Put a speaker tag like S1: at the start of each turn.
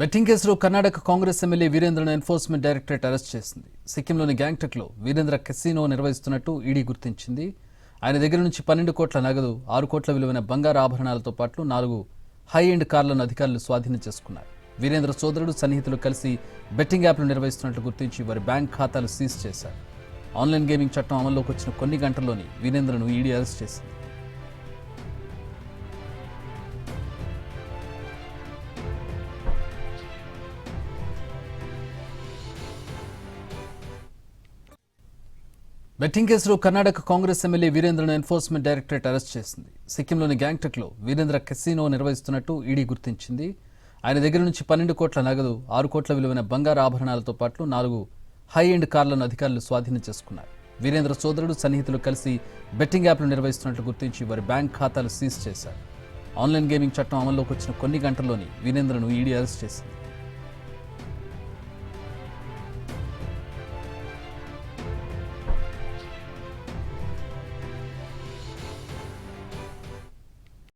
S1: Betting కేసులో Karnataka Congress MLA వీరేంద్రను enforcement directorate arrest చేసింది. సిక్కింలోని గ్యాంగ్టక్లో వీరేంద్ర కెసినో నిర్వహిస్తున్నట్టు ఈడీ గుర్తించింది. ఆయన దగ్గర నుంచి పన్నెండు కోట్ల నగదు ఆరు కోట్ల విలువైన బంగారు ఆభరణాలతో పాటు నాలుగు హై ఎండ్ కార్లను అధికారులు స్వాధీనం చేసుకున్నారు. వీరేంద్ర సోదరుడు సన్నిహితులు కలిసి బెట్టింగ్ యాప్లు నిర్వహిస్తున్నట్లు గుర్తించి వారి బ్యాంక్ ఖాతాలు సీజ్ చేశారు. ఆన్లైన్ గేమింగ్ చట్టం అమల్లోకి వచ్చిన కొన్ని గంటల్లోనే వీరేంద్రను ఈడీ అరెస్ట్ చేసింది. బెట్టింగ్ కేసులో కర్ణాటక కాంగ్రెస్ ఎమ్మెల్యే వీరేంద్రను ఎన్ఫోర్స్మెంట్ డైరెక్టరేట్ అరెస్ట్ చేసింది. సిక్కింలోని గ్యాంగ్టక్లో వీరేంద్ర కెసినో నిర్వహిస్తున్నట్టు ఈడీ గుర్తించింది. ఆయన దగ్గర నుంచి పన్నెండు కోట్ల నగదు ఆరు కోట్ల విలువైన బంగారు ఆభరణాలతో పాటు నాలుగు హై ఎండ్ కార్లను అధికారులు స్వాధీనం చేసుకున్నారు. వీరేంద్ర సోదరుడు సన్నిహితులు కలిసి బెట్టింగ్ యాప్లు నిర్వహిస్తున్నట్లు గుర్తించి వారి బ్యాంక్ ఖాతాలు సీజ్ చేశారు. ఆన్లైన్ గేమింగ్ చట్టం అమల్లోకి వచ్చిన కొన్ని గంటల్లోనే వీరేంద్రను ఈడీ అరెస్ట్ చేసింది.